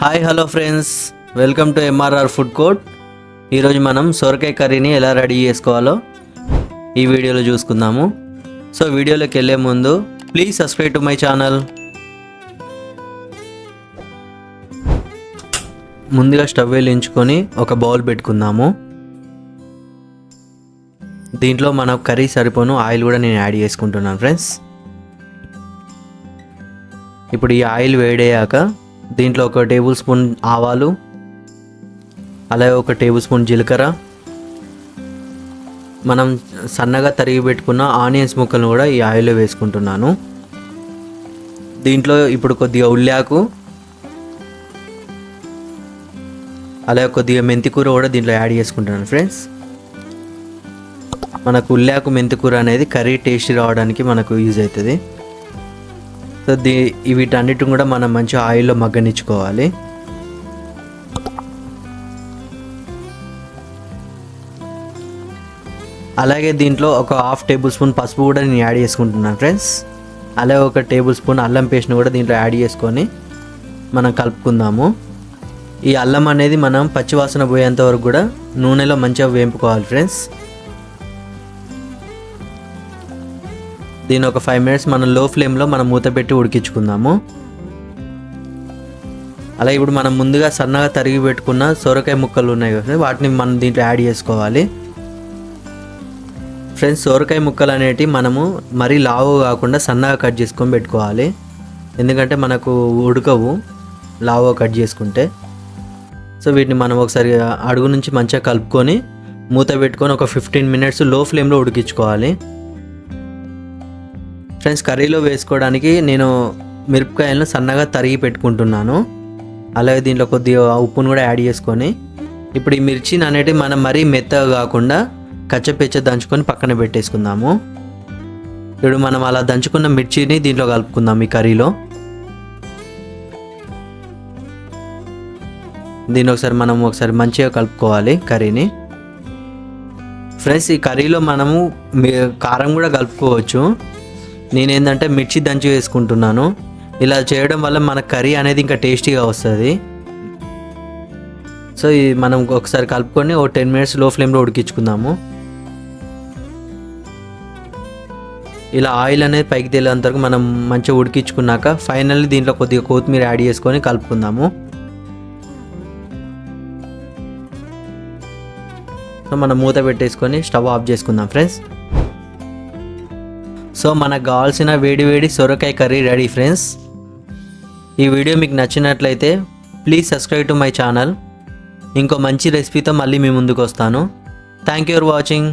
Hi hello friends welcome to MRR food court ఈరోజు మనం సొరకాయ కర్రీని ఎలా రెడీ చేసుకోవాలో ఈ వీడియోలో చూసుకుందాము. సో వీడియోలోకి వెళ్ళే ముందు please subscribe to my channel ముందుగా స్టవ్ వెలించుకొని ఒక బౌల్ పెట్టుకుందాము. దీంట్లో మన కర్రీ సరిపోను ఆయిల్ కూడా నేను యాడ్ చేసుకుంటున్నాను ఫ్రెండ్స్ ఇప్పుడు ఈ ఆయిల్ వేడయ్యాక దీంట్లో ఒక టేబుల్ స్పూన్ ఆవాలు అలాగే ఒక టేబుల్ స్పూన్ జీలకర్ర. మనం సన్నగా తరిగి పెట్టుకున్న ఆనియన్స్ ముక్కలను కూడా ఈ ఆయిల్లో వేసుకుంటున్నాను. దీంట్లో ఇప్పుడు కొద్దిగా ఉల్లాకు అలాగే కొద్దిగా మెంతి కూర కూడా దీంట్లో యాడ్ చేసుకుంటున్నాను ఫ్రెండ్స్. మనకు ఉల్లాకు మెంతి కూర అనేది కర్రీ టేస్ట్ రావడానికి మనకు యూజ్ అవుతుంది. సో దీ వీటన్నిటిని కూడా మనం మంచి ఆయిల్లో మగ్గనిచ్చుకోవాలి. అలాగే దీంట్లో ఒక హాఫ్ టేబుల్ స్పూన్ పసుపు కూడా నేను యాడ్ చేసుకుంటున్నాను ఫ్రెండ్స్. అలాగే ఒక టేబుల్ స్పూన్ అల్లం పేస్ట్ని కూడా దీంట్లో యాడ్ చేసుకొని మనం కలుపుకుందాము. ఈ అల్లం అనేది మనం పచ్చివాసన పోయేంత వరకు కూడా నూనెలో మంచిగా వేంపుకోవాలి ఫ్రెండ్స్. దీని ఒక ఫైవ్ మినిట్స్ మనం లో ఫ్లేమ్లో మనం మూత పెట్టి ఉడికించుకుందాము. అలా ఇప్పుడు మనం ముందుగా సన్నగా తరిగి పెట్టుకున్న సొరకాయ ముక్కలు ఉన్నాయి కదా వాటిని మనం దీంట్లో యాడ్ చేసుకోవాలి. ఫ్రెండ్స్ సొరకాయ ముక్కలు అనేటివి మనము మరీ లావు కాకుండా సన్నగా కట్ చేసుకొని పెట్టుకోవాలి. ఎందుకంటే మనకు ఉడకవు లావు కట్ చేసుకుంటే. సో వీటిని మనం ఒకసారి అడుగు నుంచి మంచిగా కలుపుకొని మూత పెట్టుకొని ఒక ఫిఫ్టీన్ మినిట్స్లో ఫ్లేమ్లో ఉడికించుకోవాలి. ఫ్రెండ్స్ కర్రీలో వేసుకోవడానికి నేను మిరపకాయలను సన్నగా తరిగి పెట్టుకుంటున్నాను. అలాగే దీంట్లో కొద్దిగా ఉప్పును కూడా యాడ్ చేసుకొని ఇప్పుడు ఈ మిర్చిని అనేటివి మనం మరీ మెత్తగా కాకుండా కచ్చపెచ్చ దంచుకొని పక్కన పెట్టేసుకుందాము. ఇప్పుడు మనం అలా దంచుకున్న మిర్చిని దీంట్లో కలుపుకుందాం ఈ కర్రీలో. దీన్ని ఒకసారి మనం ఒకసారి మంచిగా కలుపుకోవాలి కర్రీని. ఫ్రెండ్స్ ఈ కర్రీలో మనము మీ- కారం కూడా కలుపుకోవచ్చు. నేనేంటంటే మిర్చి దంచి వేసుకుంటున్నాను. ఇలా చేయడం వల్ల మన కర్రీ అనేది ఇంకా టేస్టీగా వస్తుంది. సో ఇది మనం ఒకసారి కలుపుకొని ఓ టెన్ మినిట్స్లో ఫ్లేమ్లో ఉడికించుకుందాము. ఇలా ఆయిల్ అనేది పైకి తేలేంత వరకు మనం మంచిగా ఉడికించుకున్నాక ఫైనల్లీ దీంట్లో కొద్దిగా కొత్తిమీర యాడ్ చేసుకొని కలుపుకుందాము. సో మనం మూత పెట్టేసుకొని స్టవ్ ఆఫ్ చేసుకుందాం ఫ్రెండ్స్. సో మనకు కావాల్సిన వేడి వేడి సొరకాయ కర్రీ రెడీ ఫ్రెండ్స్. ఈ వీడియో మీకు నచ్చినట్లయితే please subscribe to my channel. ఇంకో మంచి రెసిపీతో మళ్ళీ మీ ముందుకు వస్తాను. Thank you for watching.